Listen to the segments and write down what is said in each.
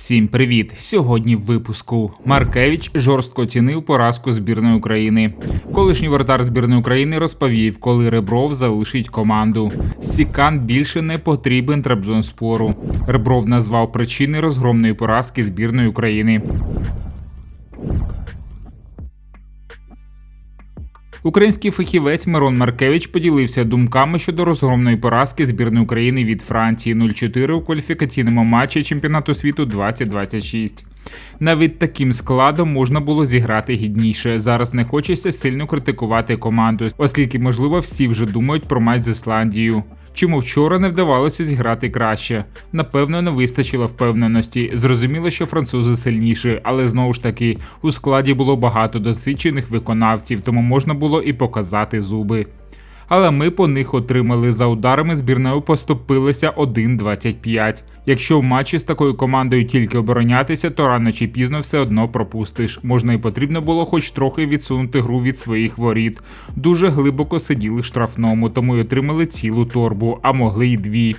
Всім привіт! Сьогодні в випуску Маркевич жорстко цінив поразку збірної України. Колишній вратар збірної України розповів, коли Ребров залишить команду. Сікан більше не потрібен Трабзонспору. Ребров назвав причини розгромної поразки збірної України. Український фахівець Мирон Маркевич поділився думками щодо розгромної поразки збірної України від Франції 0-4 у кваліфікаційному матчі чемпіонату світу 2026. Навіть таким складом можна було зіграти гідніше. Зараз не хочеться сильно критикувати команду, оскільки, можливо, всі вже думають про матч з Ісландією. Чому вчора не вдавалося зіграти краще? Напевно, не вистачило впевненості. Зрозуміло, що французи сильніші, але знову ж таки у складі було багато досвідчених виконавців, тому можна було і показати зуби але ми по них отримали за ударами збірною поступилися 1-25. Якщо в матчі з такою командою тільки оборонятися, то рано чи пізно все одно пропустиш. Можна і потрібно було хоч трохи відсунути гру від своїх воріт. Дуже глибоко сиділи штрафному, тому й отримали цілу торбу, а могли й дві.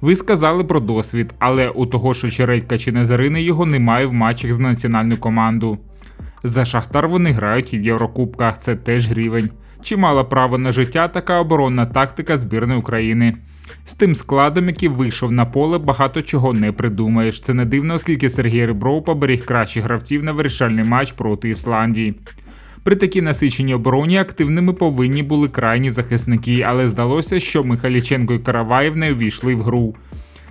Ви сказали про досвід, але у того, що Чередька чи Незарини його немає в матчах з національною командою. За Шахтар вони грають і в Єврокубках, це теж рівень. Чи мала право на життя така оборонна тактика збірної України? З тим складом, який вийшов на поле, багато чого не придумаєш. Це не дивно, оскільки Сергій Рибров поберіг кращих гравців на вирішальний матч проти Ісландії. При такій насиченій обороні активними повинні були крайні захисники, але здалося, що Михайліченко і Караваєв не увійшли в гру.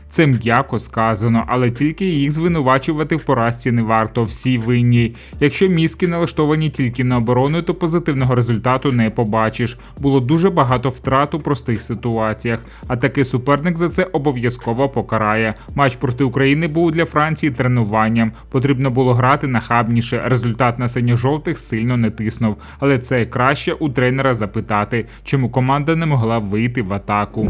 Це м'яко сказано, але тільки їх звинувачувати в поразці не варто. Всі винні. Якщо мізки налаштовані тільки на оборону, то позитивного результату не побачиш. Було дуже багато втрат у простих ситуаціях. А такий суперник за це обов'язково покарає. Матч проти України був для Франції тренуванням. Потрібно було грати нахабніше. Результат на синьо-жовтих сильно не тиснув. Але це краще у тренера запитати, чому команда не могла вийти в атаку.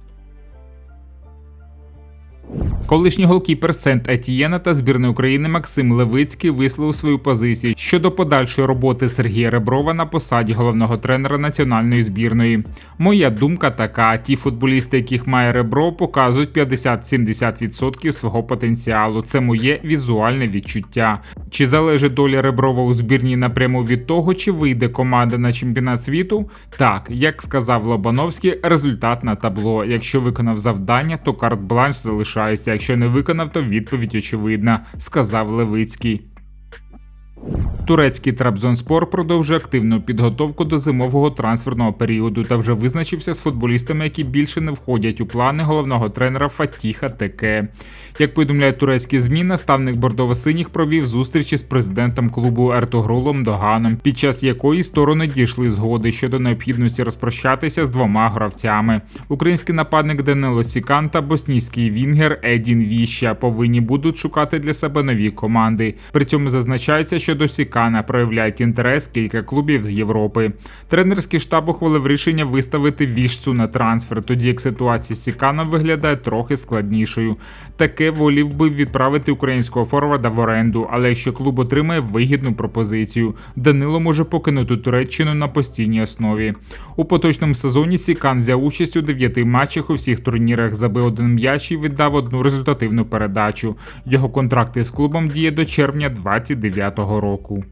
Колишній голкіпер Сент Етієна та збірної України Максим Левицький висловив свою позицію щодо подальшої роботи Сергія Реброва на посаді головного тренера національної збірної. Моя думка така: ті футболісти, яких має Ребров, показують 50-70% свого потенціалу. Це моє візуальне відчуття. Чи залежить доля Реброва у збірній напряму від того, чи вийде команда на чемпіонат світу? Так, як сказав Лобановський, результат на табло. Якщо виконав завдання, то карт-бланш залишається. Якщо не виконав, то відповідь очевидна, сказав Левицький. Турецький Трабзонспор продовжує активну підготовку до зимового трансферного періоду та вже визначився з футболістами, які більше не входять у плани головного тренера Фатіха Теке. Як повідомляють турецькі змі, наставник бордово-синіх провів зустрічі з президентом клубу Ертогрулом Доганом, під час якої сторони дійшли згоди щодо необхідності розпрощатися з двома гравцями. Український нападник Данило Сікан та боснійський Вінгер Едін Віща повинні будуть шукати для себе нові команди. При цьому зазначається, що до Сікана проявляють інтерес кілька клубів з Європи. Тренерський штаб ухвалив рішення виставити віжцю на трансфер, тоді як ситуація з Сіканом виглядає трохи складнішою. Таке волів би відправити українського форварда в оренду, але якщо клуб отримає вигідну пропозицію, Данило може покинути Туреччину на постійній основі. У поточному сезоні Сікан взяв участь у дев'яти матчах у всіх турнірах, забив один м'яч і віддав одну результативну передачу. Його контракт із клубом діє до червня 2029 року.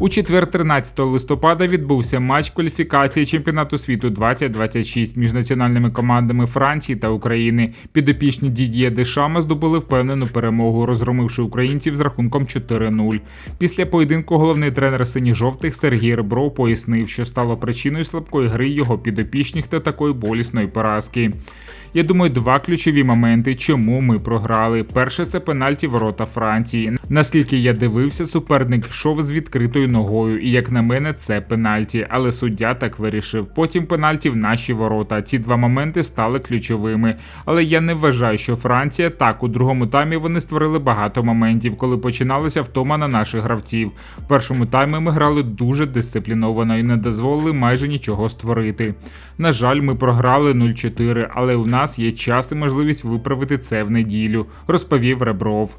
У четвер, 13 листопада, відбувся матч кваліфікації чемпіонату світу 2026 між національними командами Франції та України. Підопічні Дід'є Дешама здобули впевнену перемогу, розгромивши українців з рахунком 4-0. Після поєдинку головний тренер синьо-жовтих Сергій Ребров пояснив, що стало причиною слабкої гри його підопічних та такої болісної поразки. Я думаю, два ключові моменти, чому ми програли. Перше це пенальті ворота Франції. Наскільки я дивився, суперник йшов з відкритою ногою, і як на мене, це пенальті. Але суддя так вирішив. Потім пенальті в наші ворота. Ці два моменти стали ключовими. Але я не вважаю, що Франція так у другому таймі вони створили багато моментів, коли починалася втома на наших гравців. В першому таймі ми грали дуже дисципліновано і не дозволили майже нічого створити. На жаль, ми програли 0-4, але у нас є час і можливість виправити це в неділю, розповів Ребров.